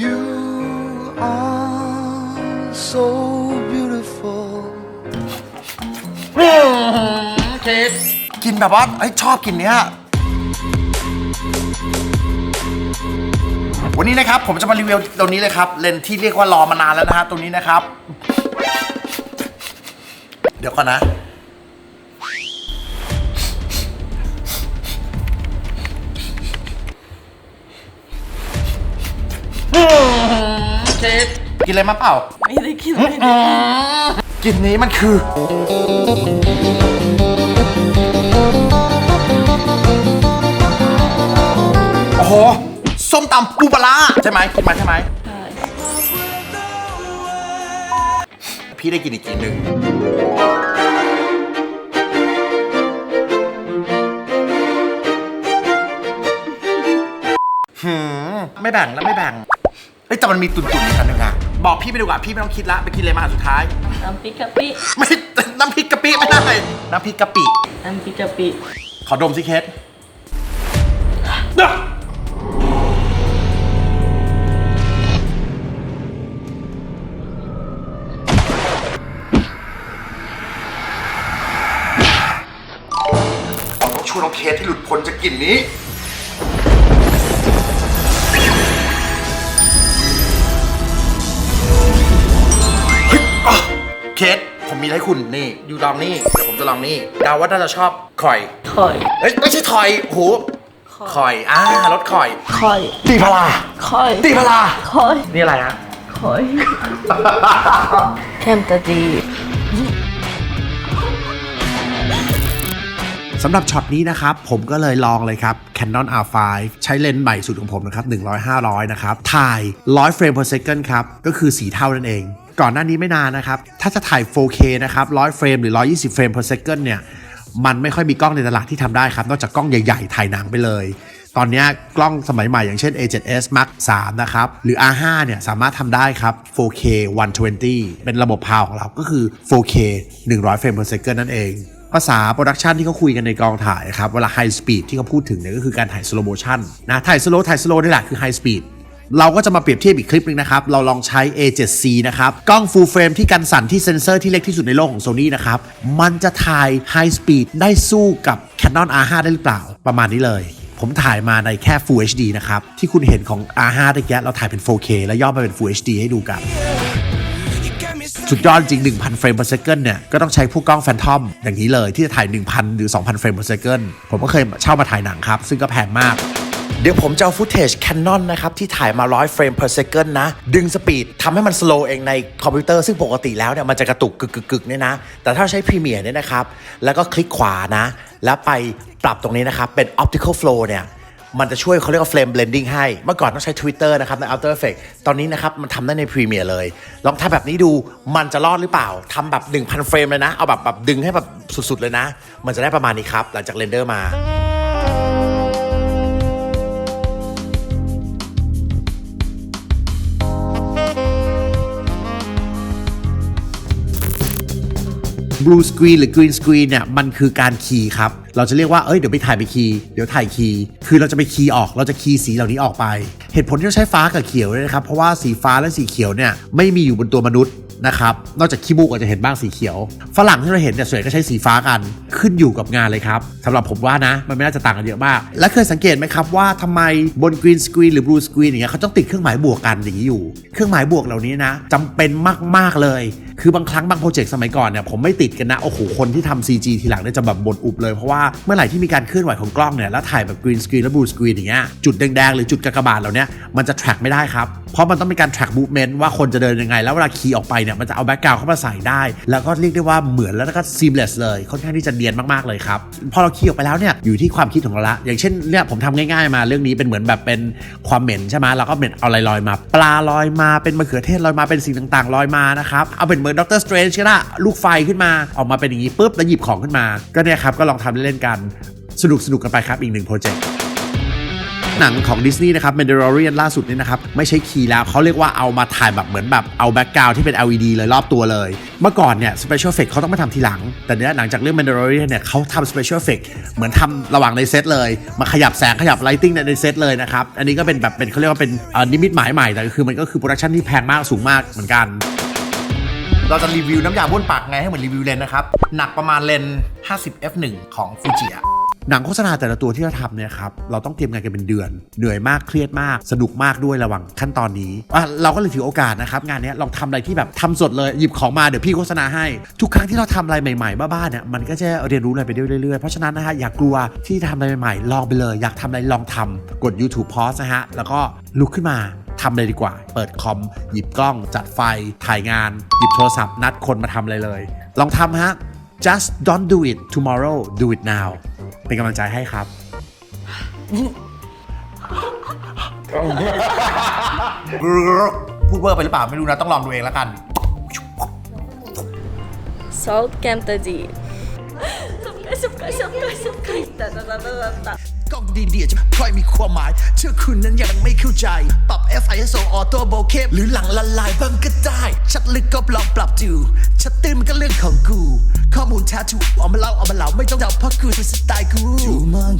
You are so beautiful เคสกินแบบว่าเอ้ยชอบกินเนี้ย วันนี้นะครับ ผมจะมารีวิวตรงนี้เลยครับ เลนส์ที่เรียกว่ารอมานานแล้วนะฮะตรงนี้นะครับ เดี๋ยวก่อนนะ นอะไรมาเปล่า ไม่ได้กินไม่ได้กลิ่นนี้มันคือ โอ้โห ส้มตำปูปลาร้าใช่ไหมกินมาใช่ไหมใช่พี่ได้กินอีกกลิ่นหนึ่งหืมไม่แบ่งแล้วไม่แบ่งเอ้ยแต่มันมีตุ่นๆอีกอันหนึ่งอะ บอกพี่ไปดีกว่าพี่ไม่ต้องคิดละไปกินเลยมาอันสุดท้าย น้ำพริกกะปิไม่ น้ำพริกกะปิไม่ได้น้ำพริกกะปิน้ำพริกกะปิขอดมสิเคสต้องช่วยน้องเคสที่หลุดพ้นจากกลิ่นนี้ เคสผมมีอะไรให้คุณนี่อยู่ลองนี่เดี๋ยวผมจะลองนี่เดาว่าน่าจะชอบคอยคอยเอ้ยไม่ใช่ถอยโหคอยอ่ารถคอย คอยตีพลาคอยตีพลาคอยนี่อะไรฮะคอยแคมตาดีสำหรับช็อตนี้นะครับ ผมก็เลยลองเลยครับ Canon R5 ใช้เลนส์ใหม่สุดของผมนะครับ 100 500 นะครับ ถ่าย 100 เฟรม per second ครับ ก็คือสีเท่านั่นเอง ก่อนหน้านี้ไม่นานนะครับ ถ้าจะถ่าย 4K นะครับ 100 เฟรมหรือ 120 เฟรม per second เนี่ย มันไม่ค่อยมีกล้องในตลาดที่ทำได้ครับ นอกจากกล้องใหญ่ ๆ ถ่ายหนังไปเลย ตอนนี้กล้องสมัยใหม่อย่างเช่น A7S Mark 3นะครับ หรือ R5 เนี่ย สามารถทำได้ครับ 4K 120 เป็นระบบพาวของเรา ก็คือ 4K 100 เฟรม per second นั่นเองภาษาโปรดักชันที่เขาคุยกันในกองถ่ายครับ เวลาไฮสปีดที่เขาพูดถึงเนี่ยก็คือการถ่ายสโลโมชันนะถ่ายสโลถ่ายสโลนี่แหละคือไฮสปีด เราก็จะมาเปรียบเทียบอีกคลิปหนึงนะครับ เราลองใช้ A7C นะครับ กล้อง full frame ที่กันสั่นที่เซนเซอร์ที่เล็กที่สุดในโลกของ Sony นะครับ มันจะถ่าย High Speed ได้สู้กับ Canon R5 ได้หรือเปล่า ประมาณนี้เลยผมถ่ายมาในแค่ Full HD นะครับ ที่คุณเห็นของ R5 ตะกี้เราถ่ายเป็น 4K แล้วย่อมาเป็น Full HD ให้ดูกัน สุดยอดจริง 1,000 เฟรม per second เนี่ย ก็ต้องใช้พวกกล้องแฟนทอมอย่างนี้เลยที่จะถ่าย 1,000 หรือ 2,000 เฟรม per second ผมก็เคยเช่ามาถ่ายหนังครับ ซึ่งก็แพงมาก เดี๋ยวผมจะเอาฟุตเทจ Canon นะครับที่ถ่ายมา100เฟรม per second นะ ดึงสปีดทำให้มันสโลเองในคอมพิวเตอร์ซึ่งปกติแล้วเนี่ยมันจะกระตุกกึกกึกเนี่ยนะ แต่ถ้าใช้ Premiere เนี่ยนะครับ แล้วก็คลิกขวานะ แล้วไปปรับตรงนี้นะครับ เป็น optical flow เนี่ยมันจะช่วยเขาเรียกว่า flame blending ให้ เมื่อก่อนต้องใช้ Twitter นะครับ ใน After Effects ตอนนี้นะครับ มันทำได้ใน Premiere เลย ลองทำแบบนี้ดูมันจะรอดหรือเปล่าทำแบบ 1,000 เฟรมเลยนะ เอาแบบแบบดึงให้แบบสุด ๆ เลยนะ มันจะได้ประมาณนี้ครับ หลังจากเรนเดอร์มา Blue Screen หรือ Green Screen เนี่ยมันคือการคีย์ครับ เราจะเรียกว่า เอ้ย เดี๋ยวไปถ่ายไปคีย์เดี๋ยวถ่ายคีย์คือเราจะไปคีย์ออก เราจะคีย์สีเหล่านี้ออกไป เหตุผลที่เราใช้ฟ้ากับเขียวเนี่ยนะครับ เพราะว่าสีฟ้าและสีเขียวเนี่ยไม่มีอยู่บนตัวมนุษย์นะครับ นอกจากขี้มูกอาจจะเห็นบ้างสีเขียว ฝรั่งที่เราเห็นเนี่ยส่วนใหญ่ก็ใช้สีฟ้ากัน ขึ้นอยู่กับงานเลยครับสำหรับผมว่านะ มันไม่น่าจะต่างกันเยอะมาก และเคยสังเกตไหมครับว่าทำไมบน Green Screen หรือ Blue Screen อย่างเงี้ยเขาต้องติดเครื่องหมายบวกกันอย่างนี้อยู่ เครื่องหมายบวกเหล่านี้นะจำเป็นมากๆเลย คือบางครั้งบางโปรเจกต์สมัยก่อนเนี่ยผมไม่ติดกันนะ โอ้โห คนที่ทำ CG ทีหลังเนี่ยจะแบบบ่นอุบเลย เพราะว่าเมื่อไหร่ที่มีการเคลื่อนไหวของกล้องเนี่ยแล้วถ่ายแบบกรีนสกรีนและบลูสกรีนอย่างเงี้ยจุดแดงๆหรือจุดกากบาทเหล่านี้มันจะ track ไม่ได้ครับ เพราะมันต้องมีการ track movement ว่าคนจะเดินยังไง แล้วเวลาคีย์ออกไปเนี่ยมันจะเอาแบ็กกราวด์เข้ามาใส่ได้ แล้วก็เรียกได้ว่าเหมือนแล้วก็ seamless เลยค่อนข้างที่จะเนียนมากๆเลยครับพอเราคีย์ออกไปแล้วเนี่ยอยู่ที่ความคิดของเราละอย่างเช่นเนี่ยผมทำง่ายๆมาเรื่องนี้เป็นเหมือนแบบเป็นความเหม็นใช่ไหมเราก็เหม็นเอาอะไรลอยมา ปลาลอยมาเป็นมะเขือเทศลอยมาเป็นสิ่งต่างๆลอยมานะครับเอาเป็นเมือนด็อกเตอร์สเตรนจ์ก็ได้ลูกไฟขึ้นมาออกมาเป็นอย่างนี้ปุ๊บแล้วหยิบของขึ้นมา ก็เนี่ยครับก็ลองทำเล่นๆกันสนุกสนุกๆกันไปครับอีกหนึ่งโปรเจกต์หนังของดิสนีย์นะครับ Mandalorian ล่าสุดนี่นะครับ ไม่ใช่คีย์แล้วเขาเรียกว่าเอามาถ่ายแบบเหมือนแบบเอาแบ็กกราวที่เป็น LED เลยรอบตัวเลย เมื่อก่อนเนี่ย Special Effect เขาต้องมาทำทีหลัง แต่เนี้ยหลังจากเรื่อง Mandalorian เนี่ยเขาทำ Special Effect เหมือนทำระหว่างในเซตเลย มาขยับแสงขยับ Lighting ในเซตเลยนะครับ อันนี้ก็เป็นแบบเป็นเขาเรียกว่าเป็นนิมิตหมายใหม่แต่คือมันก็คือโปรดักชันที่แพงมากสูงมากเหมือนกัน เราจะรีวิวน้ำยาบ้วนปากไงให้เหมือนรีวิวเลนนะครับ หนักประมาณเลนส์50 f1 ของฟูจิอะหนังโฆษณาแต่ละตัวที่เราทำเนี่ยครับ เราต้องเตรียมงานกันเป็นเดือน เหนื่อยมาก เครียดมาก สนุกมากด้วยระหว่างขั้นตอนนี้อะเราก็เลยถือโอกาสนะครับ งานนี้ลองทำอะไรที่แบบทำสดเลย หยิบของมาเดี๋ยวพี่โฆษณาให้ ทุกครั้งที่เราทำอะไรใหม่ๆ บ้าๆเนี่ย มันก็จะเรียนรู้อะไรไปเรื่อยๆ เพราะฉะนั้นนะฮะ อย่ากลัวที่จะทำอะไรใหม่ๆ ลองไปเลย อยากทำอะไรลองทำกด YouTube pause นะฮะ แล้วก็ลุกขึ้นมาทำเลยดีกว่า เปิดคอม หยิบกล้อง จัดไฟ ถ่ายงาน โทรศัพท์นัดคนมาทำอะไรเลย ลองทำฮะ just don't do it tomorrow do it now เป็นกำลังใจให้ครับ พูดเวอร์ไปหรือเปล่าไม่รู้นะ ต้องลองดูเองแล้วกัน salt แก้มตาจีสับไก่สับไก่สับไก่สับไก่ต กล้องดีๆจะไม่ค่อยมีความหมาย เชื่อคุณนั้นยังไม่เข้าใจ ปรับ F ISO Auto Bokeh หรือหลังละลายบ้างก็ได้ ชัดลึกก็ลองปรับดู ชัดตื้นมันก็เรื่องของกู ข้อมูลแท้ถูกเอามาเล่าเอามาเล่าไม่ต้องเดาเพราะกูคือสไตล์กูจูมัง